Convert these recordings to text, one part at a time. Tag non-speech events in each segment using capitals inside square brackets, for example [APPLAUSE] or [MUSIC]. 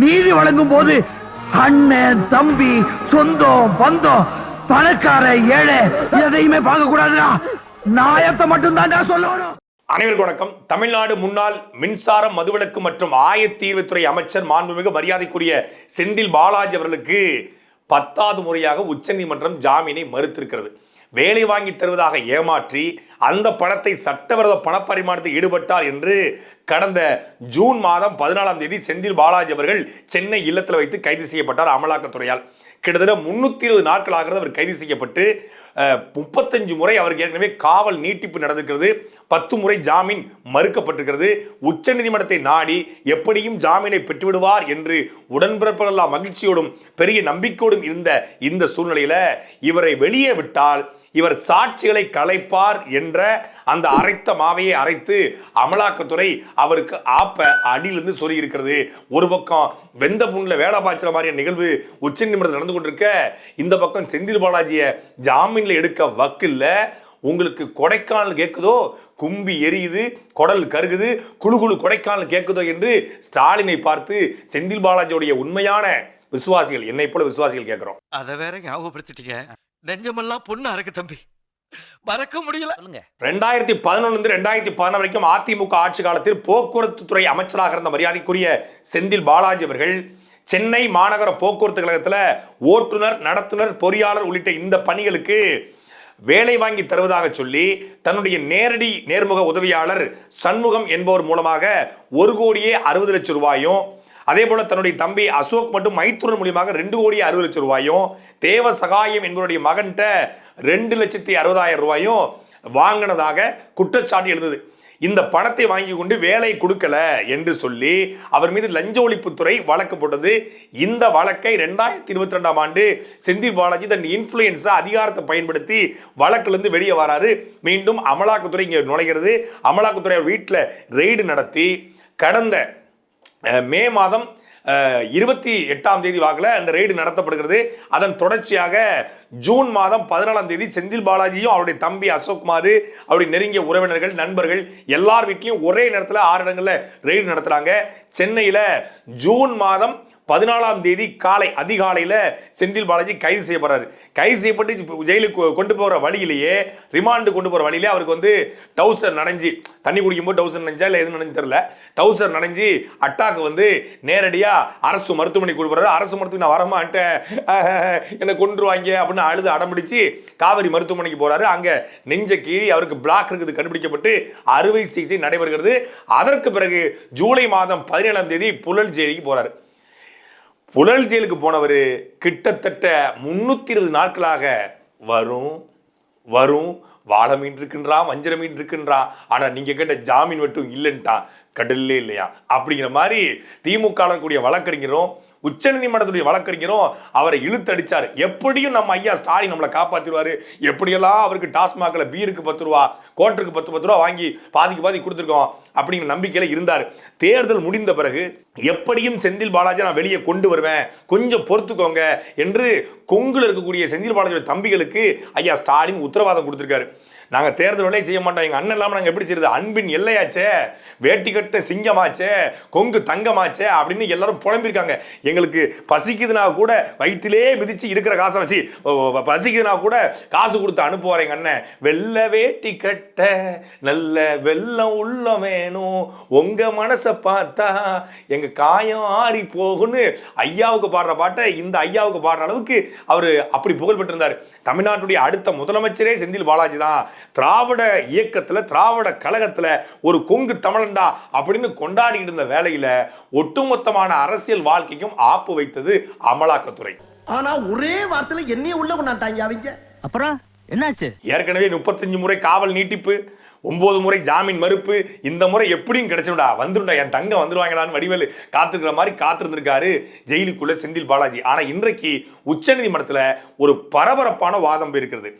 நீதி வழங்கும் போது அண்ணன் தம்பி சொந்தம் பந்தம் பணக்கார ஏழை எதையுமே பார்க்க கூடாதுடா. நாயத்தை மட்டும்தான்டா சொல்லணும். அனைவருக்கும் வணக்கம். தமிழ்நாடு முன்னாள் மின்சாரம் மதுவிலக்கு மற்றும் ஆயத்தீர்வுத்துறை அமைச்சர் மாண்புமிகு மரியாதைக்குரிய செந்தில் பாலாஜி அவர்களுக்கு பத்தாவது முறையாக உச்சநீதிமன்றம் ஜாமீனை மறுத்திருக்கிறது. வேலை வாங்கி தருவதாக ஏமாற்றி அந்த பணத்தை சட்டவிரோத பணப்பரிமாற்றத்தில் ஈடுபட்டார் என்று கடந்த ஜூன் மாதம் பதினாலாம் தேதி செந்தில் பாலாஜி அவர்கள் சென்னை இல்லத்தில் வைத்து கைது செய்யப்பட்டார் அமலாக்கத்துறையால். கிட்டத்தட்ட முன்னூத்தி இருபது நாட்கள் ஆகிறது அவர் கைது செய்யப்பட்டு முப்பத்தஞ்சு முறை அவருக்கு ஏற்கனவே காவல் நீட்டிப்பு நடந்திருக்கிறது பத்து முறை ஜாமீன் மறுக்கப்பட்டிருக்கிறது உச்சநீதிமன்றத்தை நாடி எப்படியும் ஜாமீனை பெற்றுவிடுவார் என்று உடன்பிறப்பெல்லாம் மகிழ்ச்சியோடும் பெரிய நம்பிக்கையோடும் இருந்த இந்த சூழ்நிலையில இவரை வெளியே விட்டால் இவர் சாட்சிகளை கலைப்பார் என்ற அந்த அரைத்த மாவையை அரைத்து அமலாக்கத்துறை அவருக்கு ஆப்ப அடியிலிருந்து சொல்லி இருக்கிறது ஒரு பக்கம் வெந்த புண்ணில் வேலை பாய்ச்சுற மாதிரியான நிகழ்வு உச்ச நிமிடத்தில் நடந்து கொண்டிருக்க இந்த பக்கம் செந்தில் பாலாஜியை ஜாமீனில் எடுக்க வக்கில்ல. உங்களுக்கு கொடைக்கானல் கேட்குதோ கும்பி எரியுது குடல் கருகுது குழு குழு கொடைக்கானல் கேட்குதோ என்று ஸ்டாலினை பார்த்து செந்தில் பாலாஜியோடைய உண்மையான விசுவாசிகள் என்னை போல விசுவாசிகள் கேட்கிறோம் அதை வேற ஞாபகப்படுத்திட்டீங்க. நெஞ்சமெல்லாம் பொண்ணு அறக்கு தம்பி. மறக்க முடியல. ரெண்டாயிரத்தி பதினொன்று ரெண்டாயிரத்தி பதினாறு வரைக்கும் அதிமுக ஆட்சி காலத்தில் போக்குவரத்து துறை அமைச்சராக இருந்த மரியாதைக்குரிய செந்தில் பாலாஜி அவர்கள் சென்னை மாநகர போக்குவரத்து கழகத்தில் ஓட்டுநர் நடத்துனர் பொறியாளர் உள்ளிட்ட இந்த பணிகளுக்கு வேலை வாங்கி தருவதாக சொல்லி தன்னுடைய நேரடி நேர்முக உதவியாளர் சண்முகம் என்பவர் மூலமாக ஒரு கோடியே அறுபது லட்சம் ரூபாயும் அதே போல தன்னுடைய தம்பி அசோக் மற்றும் மைத்துரன் மூலியமாக ரெண்டு கோடி அறுபது லட்சம் ரூபாயும் தேவ சகாயம் என்பவருடைய மகன்கிட்ட ரெண்டு லட்சத்தி அறுபதாயிரம் ரூபாயும் வாங்கினதாக குற்றச்சாட்டு எழுந்தது. இந்த பணத்தை வாங்கி கொண்டு வேலை கொடுக்கல என்று சொல்லி அவர் மீது லஞ்ச ஒழிப்புத்துறை வழக்கு போட்டது. இந்த வழக்கை ரெண்டாயிரத்தி இருபத்தி ரெண்டாம் ஆண்டு செந்தில் பாலாஜி தன் இன்ஃப்ளூயன்ஸை அதிகாரத்தை பயன்படுத்தி வழக்கிலிருந்து வெளியே வராரு. மீண்டும் அமலாக்கத்துறை இங்கே நுழைகிறது. அமலாக்கத்துறை வீட்டில் ரெய்டு நடத்தி கடந்த மே மாதம் இருபத்தி எட்டாம் தேதி வாக்கில் அந்த ரெய்டு நடத்தப்படுகிறது. அதன் தொடர்ச்சியாக ஜூன் மாதம் பதினாலாம் தேதி செந்தில் பாலாஜியும் அவருடைய தம்பி அசோக்குமார் அவருடைய நெருங்கிய உறவினர்கள் நண்பர்கள் எல்லார் வீட்லையும் ஒரே நேரத்தில் ஆறு இடங்களில் ரெய்டு நடத்துகிறாங்க சென்னையில் ஜூன் மாதம் பதினாலாம் தேதி காலை அதிகாலையில் செந்தில் பாலாஜி கைது செய்யப்படுறாரு கைது செய்யப்பட்டு ஜெயிலுக்கு கொண்டு போகிற வழியிலேயே ரிமாண்டு கொண்டு போகிற வழியிலே அவருக்கு வந்து டவுசர் நனைஞ்சு தண்ணி குடிக்கும்போது டவுசர் நனைஞ்சா இல்லை எது நனைஞ்சு தெரில டவுசர் நனைஞ்சு அட்டாக்கு வந்து நேரடியாக அரசு மருத்துவமனை கொடுக்குறாரு அரசு மருத்துவமனை நான் வரமாட்டேன் அஹ், [LAUGHS] என்னை கொன்றுவாங்க அப்படின்னு அழுது அடம்பிடிச்சு காவிரி மருத்துவமனைக்கு போகிறாரு அங்கே நெஞ்ச கீறி அவருக்கு பிளாக் இருக்குது கண்டுபிடிக்கப்பட்டு அறுவை சிகிச்சை நடைபெறுகிறது. அதற்கு பிறகு ஜூலை மாதம் பதினேழாம் தேதி புழல் ஜெயிலுக்கு போகிறாரு புழல் ஜெயிலுக்கு போனவர் கிட்டத்தட்ட முன்னூற்றி இருபது நாட்களாக வரும் வரும் வாழை மீன் இருக்கின்றான் வஞ்சர மீன் இருக்கின்றான் ஆனால் நீங்கள் கேட்ட ஜாமீன் மட்டும் இல்லைன்ட்டான் கடல்லே இல்லையா? அப்படிங்கிற மாதிரி திமுக கூடிய வழக்கறிஞரும் உச்சநீதிமன்றத்துடைய வழக்கறிஞரும் அவரை இழுத்தடிச்சார். எப்படியும் நம்ம ஐயா ஸ்டாலின் நம்மளை காப்பாத்திடுவாரு. எப்படியெல்லாம் அவருக்கு டாஸ்மாகில் பீருக்கு பத்து ரூபா கோட்டருக்கு பத்து பத்து ரூபா வாங்கி பாதிக்கு பாதி கொடுத்துருக்கோம் அப்படிங்கிற நம்பிக்கையில இருந்தார். தேர்தல் முடிந்த பிறகு எப்படியும் செந்தில் பாலாஜி நான் வெளியே கொண்டு வருவேன். கொஞ்சம் பொறுத்துக்கோங்க என்று கொங்குல இருக்கக்கூடிய செந்தில் பாலாஜியோட தம்பிகளுக்கு ஐயா ஸ்டாலின் உத்தரவாதம் கொடுத்துருக்காரு. நாங்கள் தேர்தல் வேலையை செய்ய மாட்டோம். எங்கள் அண்ணன் இல்லாமல் நாங்கள் எப்படி செய்யறது அன்பின் எல்லையாச்சே. வேட்டி கட்ட சிங்கமாச்சே. கொங்கு தங்கமாச்சே அப்படின்னு எல்லாரும் புலம்பியிருக்காங்க. எங்களுக்கு பசிக்குதுனா கூட வயிற்றிலே மிதித்து இருக்கிற காசை வச்சு ஓ, பசிக்குதுனா கூட காசு கொடுத்து அனுப்புவார் எங்கள் அண்ணன். வெள்ளை வேட்டி கட்ட நல்ல வெள்ளம் உள்ள வேணும். உங்க மனசை பார்த்தா எங்கள் காயம் ஆறி போகும்னு ஐயாவுக்கு பாடுற பாட்டை இந்த ஐயாவுக்கு பாடுற அளவுக்கு அவர் அப்படி புகழ்பெற்றிருந்தார். தமிழ்நாட்டுடைய அடுத்த முதலமைச்சரே செந்தில் பாலாஜி தான். திராவிட இயக்கத்துல திராவிட கழகத்துல ஒரு கொங்கு தமிழன்டா அப்படின்னு கொண்டாடிட்டு இருந்த வேலையில ஒட்டுமொத்தமான அரசியல் வாழ்க்கைக்கும் ஆப்பு வைத்தது அமலாக்கத்துறை. ஆனா ஒரே வார்த்தையில என்னைய உள்ள கொண்டாட்டாங்க அவங்க. அப்புறம் என்னாச்சு? ஏற்கனவே முப்பத்தஞ்சு முறை காவல் நீட்டிப்பு ஒன்பது முறை ஜாமீன் மறுப்பு இந்த முறை எப்படியும் கிடைச்சிடும்டா. வந்துடும்டா என் தங்கம் வந்துடுவாங்களான்னு வடிவேலு காத்திருக்கிற மாதிரி காத்திருந்திருக்காரு ஜெயிலுக்குள்ள செந்தில் பாலாஜி. ஆனால் இன்றைக்கு உச்சநீதிமன்றத்தில் ஒரு பரபரப்பான வாதம் இருக்கிறது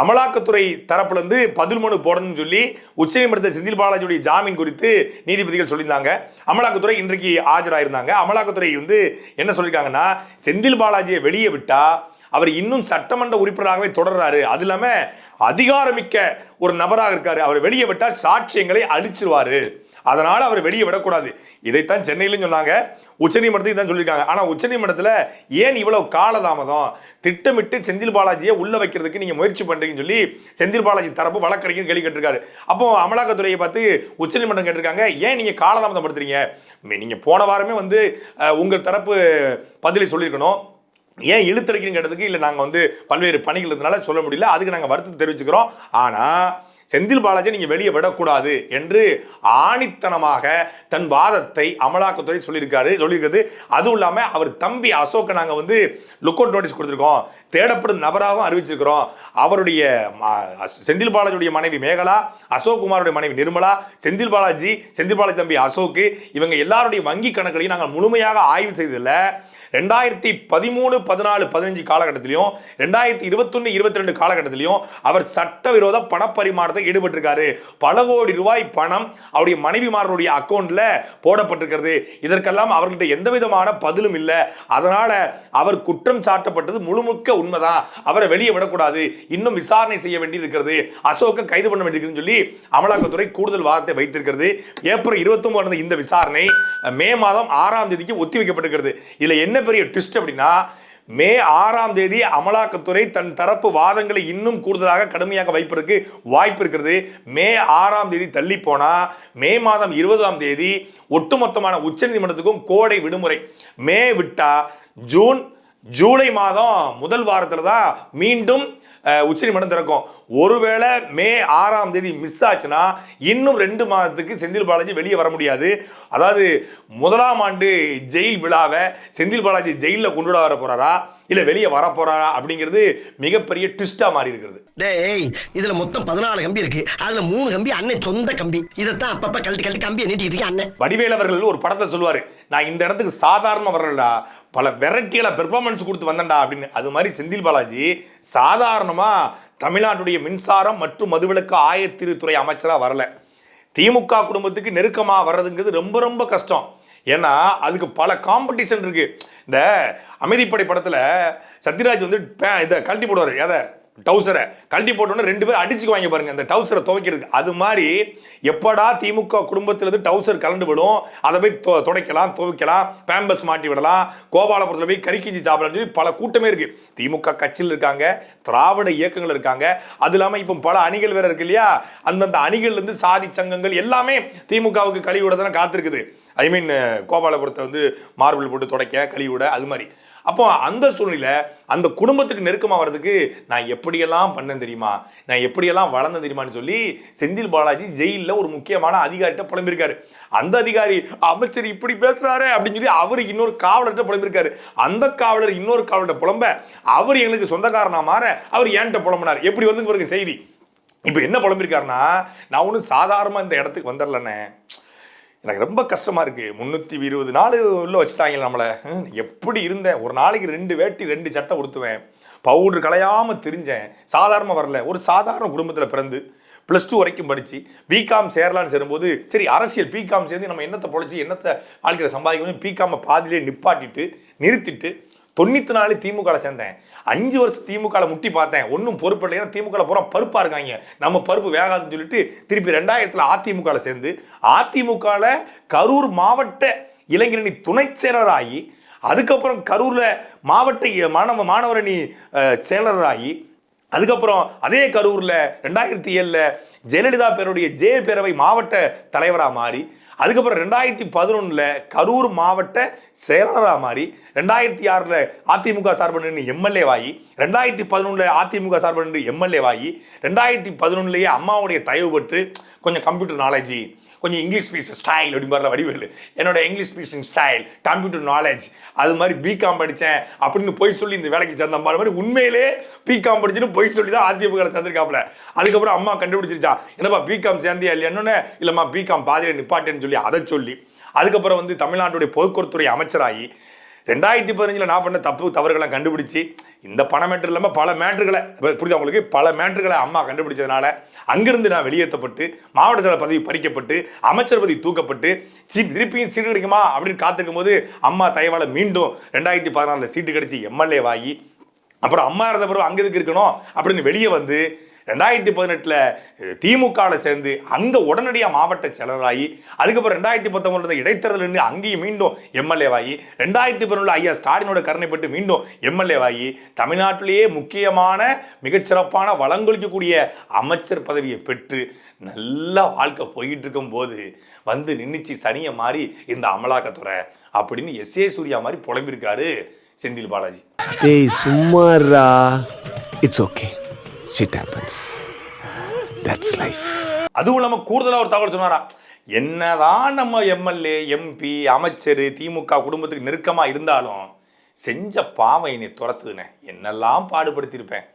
அமலாக்கத்துறை தரப்புலேருந்து பதில் மனு போடணும்னு சொல்லி உச்சநீதிமன்றத்தில் செந்தில் பாலாஜியுடைய ஜாமீன் குறித்து நீதிபதிகள் சொல்லியிருந்தாங்க. அமலாக்கத்துறை இன்றைக்கு ஆஜராயிருந்தாங்க. அமலாக்கத்துறை வந்து என்ன சொல்லியிருக்காங்கன்னா செந்தில் பாலாஜியை வெளியே விட்டால் அவர் இன்னும் சட்டமன்ற உறுப்பினராகவே தொடர்றாரு. அது இல்லாமல் அதிகாரமிக்க ஒரு நபராக இருக்காரு. அவர் வெளியே விட்டால் சாட்சியங்களை அழிச்சிருவாரு. அதனால அவர் வெளியே விடக்கூடாது. இதைத்தான் சென்னையிலும் சொன்னாங்க. உச்சநீதிமன்றத்துக்கு தான் சொல்லியிருக்காங்க. ஆனால் உச்சநீதிமன்றத்தில் ஏன் இவ்வளவு காலதாமதம்? திட்டமிட்டு செந்தில் பாலாஜியை உள்ளே வைக்கிறதுக்கு நீங்கள் முயற்சி பண்ணுறீங்கன்னு சொல்லி செந்தில் பாலாஜி தரப்பு வழக்கறிஞர் கேள்வி கேட்டிருக்காரு. அப்போ அமலாக்கத்துறையை பார்த்து உச்சநீதிமன்றம் கேட்டிருக்காங்க. ஏன் நீங்கள் காலதாமதம் படுத்துறீங்க நீங்கள் போன வாரமே வந்து உங்கள் தரப்பு பதிலை சொல்லியிருக்கணும். ஏன் இழுத்தடிக்கிறீங்க கேட்டதுக்கு? இல்லை நாங்கள் வந்து பல்வேறு பணிகள் இருந்தனால சொல்ல முடியல. அதுக்கு நாங்கள் வருத்தத்தை தெரிவிச்சுக்கிறோம். ஆனால் செந்தில் பாலாஜி நீங்கள் வெளியே விடக்கூடாது என்று ஆணித்தனமாக தன் வாதத்தை அமலாக்கத்துறை சொல்லியிருக்காரு சொல்லியிருக்கிறது. அதுவும் இல்லாமல் அவர் தம்பி அசோக்கை நாங்கள் வந்து லுக் அவுட் நோட்டீஸ் கொடுத்துருக்கோம். தேடப்படும் நபராகவும் அறிவிச்சிருக்கிறோம். அவருடைய செந்தில் பாலாஜியுடைய மனைவி மேகலா அசோக் குமாருடைய மனைவி நிர்மலா செந்தில் பாலாஜி செந்தில் பாலாஜி தம்பி அசோக் இவங்க எல்லாருடைய வங்கி கணக்குகளையும் நாங்கள் முழுமையாக ஆய்வு செய்ததில்லை. ரெண்டாயிரத்தி பதிமூணு பதினாலு பதினஞ்சு காலகட்டத்திலையும் ரெண்டாயிரத்தி இருபத்தொன்னு இருபத்தி ரெண்டு காலகட்டத்திலையும் அவர் சட்டவிரோத பணப்பரிமாற்றத்தை ஈடுபட்டிருக்காரு. பல கோடி ரூபாய் பணம் அவருடைய மனைவிமாரனுடைய அக்கௌண்ட்ல போடப்பட்டிருக்கிறது. இதற்கெல்லாம் அவர்கிட்ட எந்த விதமான பதிலும் இல்லை. அதனால அவர் குற்றம் சாட்டப்பட்டது முழுமுக்க உண்மைதான். அவரை வெளியே விடக்கூடாது. இன்னும் விசாரணை செய்ய வேண்டியிருக்கிறது. அசோக்கை கைது பண்ண வேண்டியிருக்குன்னு சொல்லி அமலாக்கத்துறை கூடுதல் வாதத்தை வைத்திருக்கிறது. ஏப்ரல் இருபத்தி ஒன்பது இந்த விசாரணை மே மாதம் ஆறாம் தேதிக்கு ஒத்தி வைக்கப்பட்டிருக்கிறது இதுல என்ன பெரிய ட்விஸ்ட் அப்படின்னா மே ஆறாம் தேதி அமலாக்கத்துறை தன் தரப்பு வாதங்களை இன்னும் கூடுதலாக கடுமையாக வைப்பதற்கு வாய்ப்பு இருக்கிறது. மே ஆறாம் தேதி தள்ளி போனா மே மாதம் இருபதாம் தேதி ஒட்டுமொத்தமான உச்சநீதிமன்றத்துக்கும் கோடை விடுமுறை. மே விட்டா ஜூன் ஜூலை மாதம் முதல் வாரத்தில் தான் மீண்டும் உச்சநீதிமன்றம் திறக்கும். ஒருவேளை மே ஆறாம் தேதி மிஸ் ஆச்சுன்னா இன்னும் ரெண்டு மாதத்துக்கு செந்தில் பாலாஜி வெளியே வர முடியாது. அதாவது முதலாம் ஆண்டு ஜெயில் விழாவை செந்தில் பாலாஜி ஜெயிலில் கொண்டு வர போறாரா? இல்லை வெளியே வர போறாரா? அப்படிங்கிறது மிகப்பெரிய ட்விஸ்டா மாறி இருக்கிறது. டேய் இதுல மொத்தம் பதினாலு கம்பி இருக்கு. அதுல மூணு கம்பி அண்ணன் சொந்த கம்பி. இதைத்தான் அப்பப்ப கழட்டி கழட்டி கம்பியை நீட்டிட்டு இருக்கேன் அண்ணன் வடிவேல் அவர்கள் ஒரு படத்தை சொல்லுவார். நான் இந்த இடத்துக்கு சாதாரண வரலடா. பல வெரைட்டிகளை பெர்ஃபார்மன்ஸ் கொடுத்து வந்தேன்டா அப்படின்னு. அது மாதிரி செந்தில் பாலாஜி சாதாரணமாக தமிழ்நாட்டுடைய மின்சாரம் மற்றும் மதுவிலக்கு ஆயத்திருத்துறை அமைச்சராக வரல. திமுக குடும்பத்துக்கு நெருக்கமாக வர்றதுங்கிறது ரொம்ப ரொம்ப கஷ்டம். ஏன்னா அதுக்கு பல காம்படிஷன் இருக்குது இந்த அமைதிப்படை படத்தில் சத்யராஜ் வந்து பே- இதை கழட்டி போடுவார். எதை? டவுசரை கழட்டி போட்டோன்னே ரெண்டு பேரும் அடிச்சுக்குவாங்க பாருங்க அந்த டவுசரை துவைக்கிறதுக்கு. அது மாதிரி எப்படா திமுக குடும்பத்திலிருந்து டவுசர் கலண்டு விடும் அதை போய் தொ- துடைக்கலாம் துவைக்கலாம் பேம்பஸ் மாட்டி விடலாம் கோபாலபுரத்தில் போய் கறிக்கிஞ்சி சாப்பிடலாம் சொல்லி பல கூட்டமே இருக்கு. திமுக கட்சியில் இருக்காங்க திராவிட இயக்கங்கள் இருக்காங்க. அது இல்லாமல் இப்போ பல அணிகள் வேற இருக்கு இல்லையா? அந்தந்த அணிகள்லேருந்து சாதி சங்கங்கள் எல்லாமே திமுகவுக்கு கழிவு விட தானே காத்திருக்குது. ஐ மீன் கோபாலபுரத்தை வந்து மார்பிள் போட்டு துடைக்க கழிவு விட அது மாதிரி. அப்போ அந்த சூழ்நிலை அந்த குடும்பத்துக்கு நெருக்கமாக வர்றதுக்கு நான் எப்படியெல்லாம் பண்ணேன் தெரியுமா? நான் எப்படியெல்லாம் வளர்ந்தேன் தெரியுமான்னு சொல்லி செந்தில் பாலாஜி ஜெயிலில் ஒரு முக்கியமான அதிகாரிகிட்ட புலம்பிருக்காரு அந்த அதிகாரி அமைச்சர் இப்படி பேசுறாரு அப்படின்னு சொல்லி அவர் இன்னொரு காவலர்கிட்ட புலம்பிருக்காரு அந்த காவலர் இன்னொரு காவலர்கிட்ட புலம்ப அவர் எங்களுக்கு சொந்தக்காரனா மாற அவர் ஏன்ட்ட புலம்பினார். எப்படி வருதுன்னு பாருங்க செய்தி. இப்போ என்ன புலம்பிருக்காருன்னா நான் ஒன்றும் சாதாரணமாக இந்த இடத்துக்கு வந்துடலண்ணே எனக்கு ரொம்ப கஷ்டமாக இருக்குது முந்நூற்றி இருபது நாள் உள்ள வச்சுட்டாங்க நம்மளை. எப்படி இருந்தேன்? ஒரு நாளைக்கு ரெண்டு வேட்டி ரெண்டு சட்டை கொடுத்துவேன் பவுடர் கலையாமல் தெரிஞ்சேன். சாதாரணமாக வரல. ஒரு சாதாரண குடும்பத்தில் பிறந்து ப்ளஸ் டூ வரைக்கும் படித்து பிகாம் சேரலான்னு சேரும்போது சரி அரசியல் பிகாம் சேர்ந்து நம்ம என்னத்தை பொழைச்சி என்னத்தை வாழ்க்கையில் சம்பாதிக்கணும் பிகாமை பாதிலே நிப்பாட்டிட்டு நிறுத்திட்டு தொண்ணூற்றி நாலு திமுகவில் சேர்ந்தேன். அஞ்சு வருஷம் திமுகவில் முட்டி பார்த்தேன். ஒன்றும் பொறுப்பு இல்லை. ஏன்னா திமுகவில் பூரா பருப்பாக இருக்காங்க. நம்ம பருப்பு வேகாதுன்னு சொல்லிட்டு திருப்பி ரெண்டாயிரத்தில் அதிமுகவில் சேர்ந்து அதிமுகவில் கரூர் மாவட்ட இளைஞரணி துணைச் செயலராகி அதுக்கப்புறம் கரூரில் மாவட்ட மாணவ மாணவரணி செயலராகி அதுக்கப்புறம் அதே கரூரில் ரெண்டாயிரத்தி ஏழில் ஜெயலலிதா பேருடைய ஜே பேரவை மாவட்ட தலைவராக மாறி அதுக்கப்புறம் ரெண்டாயிரத்தி பதினொன்றில் கரூர் மாவட்ட செயலாளராக மாறி ரெண்டாயிரத்தி ஆறில் அதிமுக சார்பில் நின்று எம்எல்ஏவாகி ரெண்டாயிரத்தி பதினொன்றில் அதிமுக சார்பு நின்று எம்எல்ஏவாகி ரெண்டாயிரத்தி பதினொன்றுலேயே அம்மாவுடைய தயவு பெற்று கொஞ்சம் கம்ப்யூட்டர் நாலேஜி கொஞ்சம் இங்கிலீஷ் பீஸ் ஸ்டைல் அப்படின்னு மாதிரிலாம் வடிவேலு. என்னோட English speeching style computer knowledge அது மாதிரி பிகாம் படித்தேன் அப்படின்னு போய் சொல்லி இந்த வேலைக்கு சேர்ந்த மாதிரி உண்மையிலே பிகாம் படிச்சுன்னு போய் சொல்லி தான் அதிமுக சேர்ந்துருக்காப்புல அதுக்கப்புறம் அம்மா கண்டுபிடிச்சிருச்சா என்னப்பா பிகாம் சேர்ந்தியா இல்லையான்னு இல்லைம்மா பிகாம் பாதியில் நிப்பாட்டேன்னு சொல்லி அதை சொல்லி. அதுக்கப்புறம் வந்து தமிழ்நாட்டுடைய போக்குவரத்துறை அமைச்சராகி ரெண்டாயிரத்தி பதினஞ்சில் நான் பண்ண தப்பு தவறுகளை கண்டுபிடிச்சி இந்த பண மேட்ரு இல்லாமல் பல மேட்ருகளை புரியுது உங்களுக்கு? பல மேட்ருகளை அம்மா கண்டுபிடிச்சதுனால அங்கிருந்து நான் வெளியேற்றப்பட்டு மாவட்ட செயலர் பதவி பறிக்கப்பட்டு அமைச்சர் பதவி தூக்கப்பட்டு சீ திருப்பியும் சீட்டு கிடைக்குமா அப்படின்னு காத்திருக்கும் போது அம்மா தயவால மீண்டும் ரெண்டாயிரத்தி பதினாலில் சீட்டு கிடைச்சி எம்எல்ஏவாகி அப்புறம் அம்மா இருந்த பிறகு அங்கே இருக்கணும் அப்படின்னு வெளியே வந்து ரெண்டாயிரத்தி பதினெட்டில் திமுகவில் சேர்ந்து அங்கே உடனடியாக மாவட்ட செயலராகி அதுக்கப்புறம் ரெண்டாயிரத்தி பத்தொன்பதுல இடைத்தேர்தல் நின்று அங்கேயும் மீண்டும் எம்எல்ஏவாகி ரெண்டாயிரத்தி பதினொன்றில் ஐயா ஸ்டாலினோட கருணைப்பட்டு மீண்டும் எம்எல்ஏவாகி தமிழ்நாட்டிலேயே முக்கியமான மிகச்சிறப்பான வளங்கொழிக்கக்கூடிய அமைச்சர் பதவியை பெற்று நல்ல வாழ்க்கை போயிட்டு இருக்கும்போது வந்து நின்றுச்சு சனியை மாறி இந்த அமலாக்கத்துறை அப்படின்னு எஸ் ஏ சூர்யா மாதிரி புலம்பிருக்காரு செந்தில் பாலாஜி. டேய் சும்மாரா it's okay shit happens that's life அதுவும் இல்லாமல் கூடுதலாக ஒரு தகவல் சொன்னாரா? என்னதான் நம்ம எம்எல்ஏ எம்பி அமைச்சர் திமுக குடும்பத்துக்கு நெருக்கமாக இருந்தாலும் செஞ்ச பாவம் என்னை துரத்துதுனே என்னெல்லாம் பாடுபடுத்தியிருப்பேன்.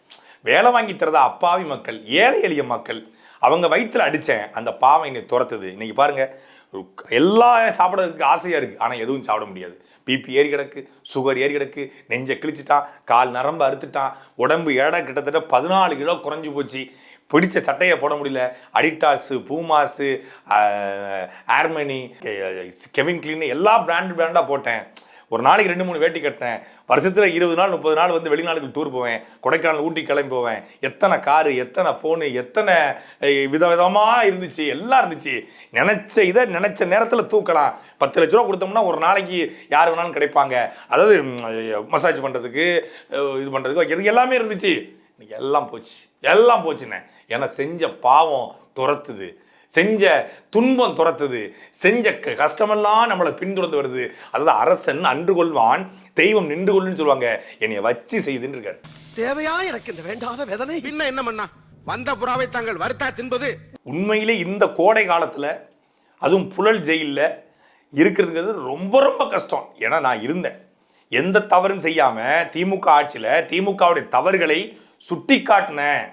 வேலை வாங்கி தரதா அப்பாவி மக்கள் ஏழை எளிய மக்கள். அவங்க வயிற்றில் அடித்தேன் அந்த பாவம் என்னை துரத்துது. இன்றைக்கி பாருங்கள் எல்லாம் சாப்பிட்றதுக்கு ஆசையாக இருக்குது ஆனால் எதுவும் சாப்பிட முடியாது. பிபி ஏறி கிடக்கு சுகர் ஏறி கிடக்கு நெஞ்சை கிழிச்சிட்டான் கால் நரம்பு அறுத்துட்டான் உடம்பு எடை கிட்டத்தட்ட பதினாலு கிலோ குறைஞ்சி போச்சு பிடிச்ச சட்டையை போட முடியல Adidas Puma Armani Calvin Klein எல்லா பிராண்ட் பிராண்டாக போட்டேன் ஒரு நாளைக்கு ரெண்டு மூணு வேட்டி கட்டினேன் வருஷத்தில் இருபது நாள் முப்பது நாள் வந்து வெளிநாடுக்கு டூர் போவேன். கொடைக்கானல் ஊட்டி கிளம்பி போவேன். எத்தனை காரு எத்தனை ஃபோனு எத்தனை விதவிதமாக இருந்துச்சு எல்லாம் இருந்துச்சு. நினச்ச இதை நினச்ச நேரத்தில் தூக்கலாம். பத்து லட்ச ரூபா கொடுத்தோம்னா ஒரு நாளைக்கு யார் வேணாலும் கிடைப்பாங்க. அதாவது மசாஜ் பண்ணுறதுக்கு இது பண்ணுறதுக்கு வைக்கிறதுக்கு எல்லாமே இருந்துச்சு. இன்னைக்கு எல்லாம் போச்சு. எல்லாம் போச்சுண்ணே ஏன்னா செஞ்ச பாவம் துரத்துது. செஞ்ச துன்பம் துரத்துது. செஞ்ச க- கஷ்டமெல்லாம் நம்மளை பின்தொடர்ந்து வருது. அதாவது அரசன் அன்று கொள்வான் தெய்வம் நின்று கொள்ளுன்னு சொல்லுவாங்க. என்னைய வச்சு செய்துன்னு இருக்காரு தேவையா? எனக்கு இந்த வேண்டாத வேதனை. பின்ன என்ன பண்ணா வந்த புறாவை தாங்கள் வருத்தா தின்பது? உண்மையிலே இந்த கோடை காலத்தில் அதுவும் புழல் ஜெயிலில் இருக்கிறதுங்கிறது ரொம்ப ரொம்ப கஷ்டம். ஏன்னா நான் இருந்தேன். எந்த தவறும் செய்யாமல் திமுக ஆட்சியில் திமுகவுடைய தவறுகளை சுட்டி காட்டினேன்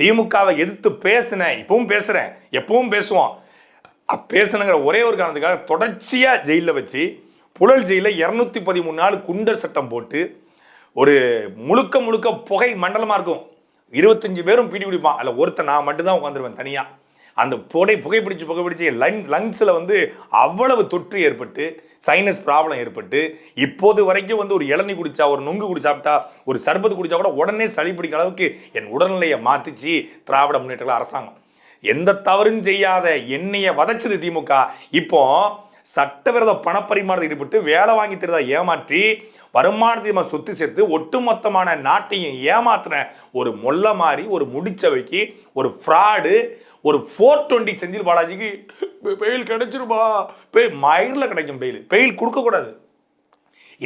திமுகவை எதிர்த்து பேசினேன். இப்பவும் பேசுகிறேன் எப்பவும் பேசுவோம். பேசணுங்கிற ஒரே ஒரு காரணத்துக்காக தொடர்ச்சியாக ஜெயிலில் வச்சு புழல் ஜெயிலில் இரநூத்தி பதிமூணு நாள் குண்டர் சட்டம் போட்டு ஒரு முழுக்க முழுக்க புகை மண்டலமாக இருக்கும். இருபத்தஞ்சு பேரும் பிடி பிடிப்பான். அதில் ஒருத்தன் நான் மட்டும்தான் உட்காந்துருவேன் தனியாக அந்த புகை புகைப்பிடிச்சு புகைப்பிடிச்சு லங் லங்ஸில் வந்து அவ்வளவு தொற்று ஏற்பட்டு சைனஸ் ப்ராப்ளம் ஏற்பட்டு இப்போது வரைக்கும் வந்து ஒரு இளநீ குடிச்சா ஒரு நுங்கு குடி சாப்பிட்டா ஒரு சர்பத்து குடிச்சா கூட உடனே சளி பிடிக்கிற அளவுக்கு என் உடல்நிலையை மாற்றிச்சு திராவிட முன்னேற்ற அரசாங்கம். எந்த தவறும் செய்யாத என்னைய வதச்சது திமுக. இப்போ சட்டவிரோத பணப்பரிமாறத்தில் ஈடுபட்டு வேலை வாங்கி தருவதை ஏமாற்றி வருமானத்தை சொத்து சேர்த்து ஒட்டுமொத்தமான நாட்டையும் ஏமாத்தின ஒரு மொல்ல மாதிரி ஒரு முடிச்சவைக்கு ஒரு ஃப்ராடு ஒரு ஃபோர் டுவெண்ட்டி செந்தில் பாலாஜிக்கு பெயில் கிடைச்சிருப்பா பெயில் மயிரில் கிடைக்கும் பெயில் பெயில் கொடுக்கக்கூடாது.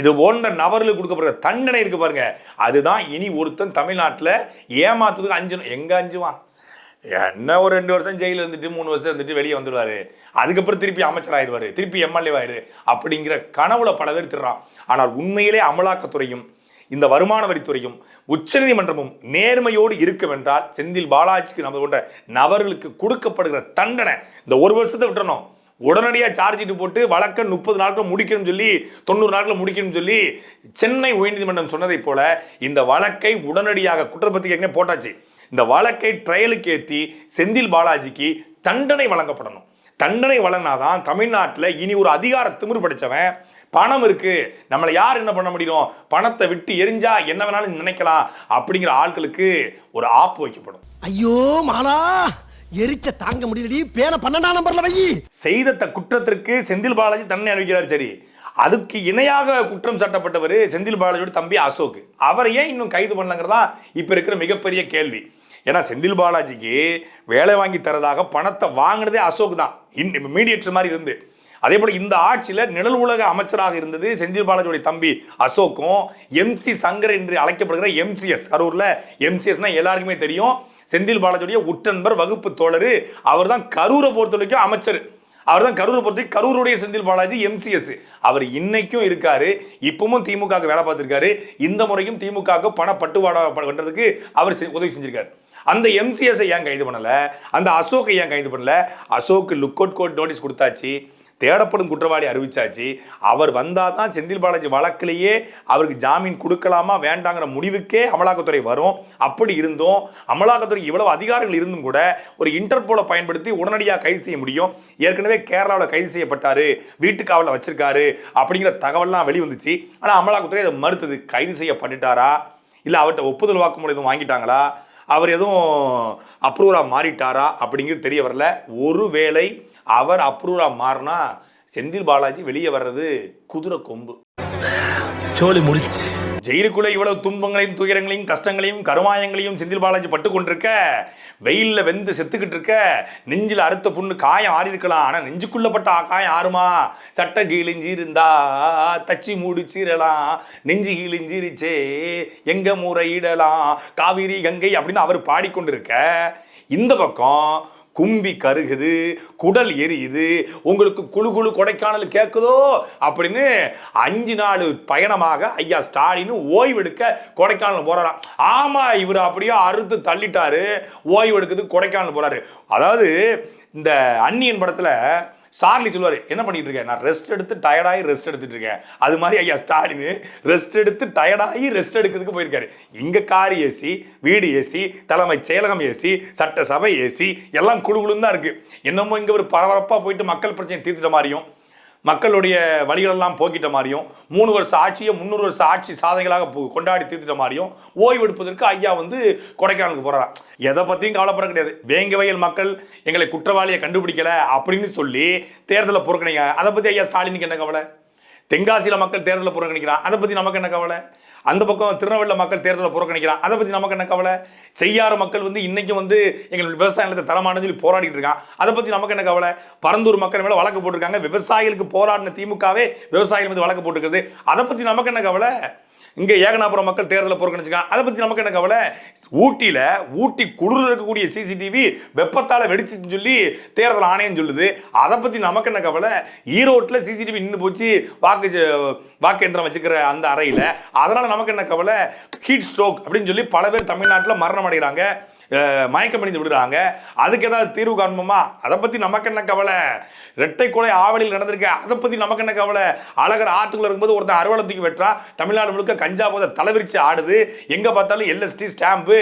இது போன்ற நபர்களுக்கு கொடுக்கப்படுற தண்டனை இருக்கு பாருங்க. அதுதான் இனி ஒருத்தன் தமிழ்நாட்டில் ஏமாத்துறதுக்கு அஞ்சு எங்கே அஞ்சுவான்? என்ன ஒரு ரெண்டு வருஷம் ஜெயிலில் இருந்துட்டு மூணு வருஷம் இருந்துட்டு வெளியே வந்துடுவாரு அதுக்கப்புறம் திருப்பி அமைச்சர் ஆயிடுவார். திருப்பி எம்எல்ஏ ஆயிரு. அப்படிங்கிற கனவுல பல பேர் திருறான் ஆனால் உண்மையிலே அமலாக்கத்துறையும் இந்த வருமான வரித்துறையும் உச்சநீதிமன்றமும் நேர்மையோடு இருக்குமென்றால் செந்தில் பாலாஜிக்கு நம்ம போன்ற நபர்களுக்கு கொடுக்கப்படுகிற தண்டனை இந்த ஒரு வருஷத்தை விட்டுறணும். உடனடியாக சார்ஜ் போட்டு வழக்கை முப்பது நாட்கள் முடிக்கணும்னு சொல்லி தொண்ணூறு நாட்கள் முடிக்கணும்னு சொல்லி சென்னை உயர்நீதிமன்றம் சொன்னதைப் போல இந்த வழக்கை உடனடியாக குற்றப்பத்திரிகை போட்டாச்சு. இந்த வழக்கை ட்ரையலுக்கு ஏற்றி செந்தில் பாலாஜிக்கு தண்டனை வழங்கப்படணும். தண்டனை வழங்கினாதான் தமிழ்நாட்டில் இனி ஒரு அதிகார திமிரு படிச்சவன் பணம் இருக்கு. நம்மளை யார் என்ன பண்ண முடியும் பணத்தை விட்டு எரிஞ்சா என்ன வேணாலும் நினைக்கலாம் அப்படிங்கிற ஆட்களுக்கு ஒரு ஆப்பு வைக்கப்படும். ஐயோ மாலா! எரிச்ச தாங்க முடியலடி. பேன பன்னெண்டாம் நம்பர்ல வை. செய்த குற்றத்திற்கு செந்தில் பாலாஜி தண்டனை அனுபவிக்கிறார் சரி. அதுக்கு இணையாக குற்றம் சாட்டப்பட்டவர் செந்தில் பாலாஜியோட தம்பி அசோக். அவரை ஏன் இன்னும் கைது பண்ணலங்கிறதா இப்போ இருக்கிற மிகப்பெரிய கேள்வி. ஏன்னா செந்தில் பாலாஜிக்கு வேலை வாங்கி தரதாக பணத்தை வாங்கினதே அசோக் தான். இன் மீடியேட்டர் மாதிரி இருந்து. அதே போல் இந்த ஆட்சியில் நிழல் உலக அமைச்சராக இருந்தது செந்தில் பாலாஜியுடைய தம்பி அசோக்கும். எம்சி சங்கர் என்று அழைக்கப்படுகிற எம்சிஎஸ் கரூரில் எம்சிஎஸ்னா எல்லாருக்குமே தெரியும். செந்தில் பாலாஜியுடைய உற்றன்பர் வகுப்பு தோழர் அவர் தான் கரூரை பொறுத்த வரைக்கும் அமைச்சர். அவர் தான் கரூரை பொறுத்த கரூருடைய செந்தில் பாலாஜி எம்சிஎஸ் அவர் இன்னைக்கும் இருக்காரு. இப்பவும் திமுக வேலை பார்த்துருக்காரு. இந்த முறையும் திமுக க்கு பண பட்டுவாடா அவர் செ- உதவி செஞ்சிருக்காரு. அந்த எம்சிஎஸ் ஏன் கைது பண்ணல? அந்த அசோக்கை ஏன் கைது பண்ணல? Ashok look out code notice கொடுத்தாச்சு. தேடப்படும் குற்றவாளி அறிவிச்சாச்சு. அவர் வந்தால் தான் செந்தில் பாலாஜி வழக்கிலேயே அவருக்கு ஜாமீன் கொடுக்கலாமா வேண்டாங்கிற முடிவுக்கே அமலாக்கத்துறை வரும். அப்படி இருந்தும். அமலாக்கத்துறை இவ்வளவு அதிகாரங்கள் இருந்தும் கூட ஒரு இன்டர்போலை பயன்படுத்தி உடனடியாக கைது செய்ய முடியும். ஏற்கனவே கேரளாவில் கைது செய்யப்பட்டார் வீட்டுக்காவலில் வச்சிருக்காரு அப்படிங்கிற தகவல்லாம் வெளிவந்துச்சு. ஆனால் அமலாக்கத்துறை அதை மறுத்தது. கைது செய்யப்பட்டுட்டாரா? இல்லை அவர்கிட்ட ஒப்புதல் வாக்குமூலம் எதுவும் வாங்கிட்டாங்களா? அவர் எதுவும் அப்ரூவராக மாறிட்டாரா? அப்படிங்கிறது தெரிய வரல. ஒருவேளை அவர் அப்ரூவராக மாறினா செந்தில் பாலாஜி வெளியே வர்றது குதிரை கொம்பு. சோலி முடிச்சு. ஜெயிலுக்குள்ள இவ்வளவு துன்பங்களையும் துயரங்களையும் கஷ்டங்களையும் கருமாயங்களையும் செந்தில் பாலாஜி பட்டு கொண்டிருக்க வெயில்ல வெந்து செத்துக்கிட்டு இருக்க நெஞ்சில் அறுத்த புண்ணு காயம் ஆறி இருக்கலாம் ஆனா நெஞ்சுக்குள்ள பட்ட ஆ- காயம் ஆறுமா? சட்டை கிழிஞ்சி இருந்தா தச்சி முடிச்சிடலாம் நெஞ்சு கிழிஞ்சிருச்சே எங்க முறையிடலாம் காவிரி கங்கை அப்படின்னு அவர் பாடிக்கொண்டிருக்க இந்த பக்கம் கும்பி கருகுது குடல் எரியுது உங்களுக்கு குழு குழு கொடைக்கானல் கேட்குதோ அப்படின்னு அஞ்சு நாள் பயணமாக ஐயா ஸ்டாலின் ஓய்வெடுக்க கொடைக்கானல் போறாராம் ஆமா இவர் அப்படியே அறுத்து தள்ளிட்டாரு. ஓய்வெடுக்குது கொடைக்கானல் போறாரு. அதாவது இந்த அந்நியன் படத்துல சார்லி சொல்லுவார் என்ன பண்ணிட்டு இருக்கேன் நான் ரெஸ்ட் எடுத்து டயர்டாகி ரெஸ்ட் எடுத்துட்டு இருக்கேன். அது மாதிரி ஐயா ஸ்டாலின் ரெஸ்ட் எடுத்து டயர்டாகி ரெஸ்ட் எடுக்கிறதுக்கு போயிருக்காரு. இங்கே கார் ஏசி வீடு ஏசி தலைமை செயலகம் ஏசி சட்டசபை ஏசி எல்லாம் குழு குழுன்னு தான் என்னமோ இங்கே ஒரு பரபரப்பாக போயிட்டு மக்கள் பிரச்சனை தீர்த்துட்ட மாதிரியும் மக்களுடைய வழிகளெல்லாம் போக்கிட்ட மாதிரியும் மூணு வருஷம் ஆட்சியை முந்நூறு வருஷம் ஆட்சி சாதனைகளாக கொண்டாடி தீர்த்துட்ட மாதிரியும் ஓய்வு எடுப்பதற்கு ஐயா வந்து கொடைக்கானலுக்கு போறாராம் எதை பற்றியும் கவலைப்பட கிடையாது. வேங்க வயல் மக்கள் எங்களை குற்றவாளியை கண்டுபிடிக்கலை அப்படின்னு சொல்லி தேர்தலை புறக்கணிங்க அதை பற்றி ஐயா ஸ்டாலினுக்கு என்ன கவலை? தென்காசியில் மக்கள் தேர்தலை புறக்கணிக்கிறான். அதை பற்றி நமக்கு என்ன கவலை? அந்த பக்கம் திருநெல்வேலியில் மக்கள் தேர்தலை புறக்கணிக்கிறான். அதை பற்றி நமக்கு என்ன கவலை? செய்யாறு மக்கள் வந்து இன்றைக்கும் வந்து எங்களுக்கு விவசாய நிலத்தை தரமானு சொல்லி போராடிட்டு இருக்கான். அதை பற்றி நமக்கு என்ன கவலை? பரந்தூர் மக்கள் மேலே வழக்கு போட்டிருக்காங்க. விவசாயிகளுக்கு போராடின திமுகவே விவசாயிகள் மீது வழக்கு போட்டுருக்குது அதை பற்றி நமக்கு என்ன கவலை? இங்கே ஏகனாபுரம் மக்கள் தேர்தலை புறக்கணிச்சிருக்காங்க அதை பற்றி நமக்கு என்ன கவலை? ஊட்டியில் ஊட்டி குளிர் இருக்கக்கூடிய சிசிடிவி வெப்பத்தால் வெடிச்சுன்னு சொல்லி தேர்தல் ஆணையம் சொல்லுது. அதை பற்றி நமக்கு என்ன கவலை? ஈரோட்டில் சிசிடிவி நின்று போச்சு வாக்கு வாக்கு எந்திரம் வச்சுக்கிற அந்த அறையில். அதனால் நமக்கு என்ன கவலை? ஹீட் ஸ்ட்ரோக் அப்படின்னு சொல்லி பல பேர் தமிழ்நாட்டில் மரணம் அடைகிறாங்க. மயக்கம் அடைந்து விடுறாங்க. அதுக்கு ஏதாவது தீர்வு காண்போமா அதை பற்றி நமக்கு என்ன கவலை? ரெட்டை கொலை ஆவலில் நடந்திருக்க அதை பற்றி நமக்கு என்ன கவலை? அழகர் ஆற்றுக்குள்ள இருக்கும்போது ஒருத்தன் அறுவலை தூக்கி வெட்டுறா தமிழ்நாடு முழுக்க கஞ்சா போதை தலைவிரிச்சு ஆடுது. எங்கே பார்த்தாலும் எல்எஸ்டி ஸ்டாம்பு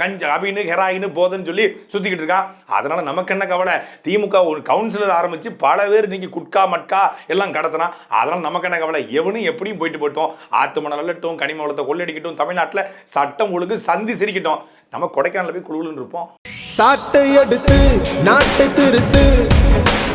கஞ்சா அபின்னு ஹெராயின்னு போதுன்னு சொல்லி சுற்றிக்கிட்டு இருக்கான். அதனால நமக்கு என்ன கவலை? திமுக ஒரு கவுன்சிலர் ஆரம்பித்து பல பேர் இன்னைக்கு குட்கா மட்கா எல்லாம் கடத்தினா அதனால நமக்கு என்ன கவலை? எவனும் எப்படியும் போயிட்டு போயிட்டோம். ஆத்து மணல் அள்ளட்டும் கனிம வளத்தை கொள்ளடிக்கட்டும் தமிழ்நாட்டில் சட்டம் ஒழுங்கு சந்தி சிரிக்கட்டும். நம்ம கொடைக்கானல போய் குழுவில் இருப்போம். சாட்டை எடுத்து நாட்டை திருத்து.